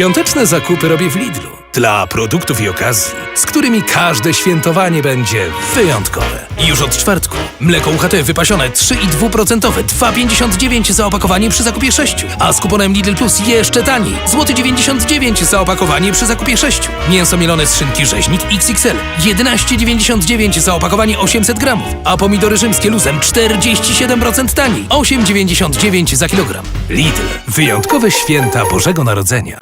Świąteczne zakupy robię w Lidlu. Dla produktów i okazji, z którymi każde świętowanie będzie wyjątkowe. Już od czwartku. Mleko UHT wypasione 3,2%, 2,59 za opakowanie przy zakupie 6. A z kuponem Lidl Plus jeszcze taniej. Złoty 99 za opakowanie przy zakupie 6. Mięso mielone z szynki rzeźnik XXL. 11,99 za opakowanie 800 gramów. A pomidory rzymskie luzem 47% taniej. 8,99 za kilogram. Lidl. Wyjątkowe święta Bożego Narodzenia.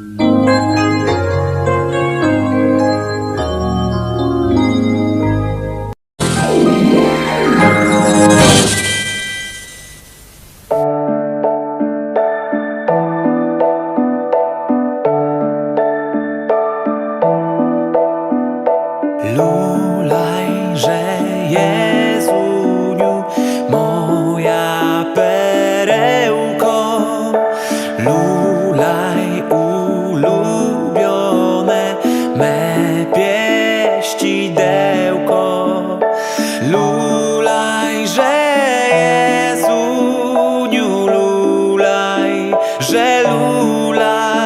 Lulajże Jezuniu Moja perełko. Lulaj ulubione me pieścidełko Lulajże Jezuniu Lulaj, że lulaj.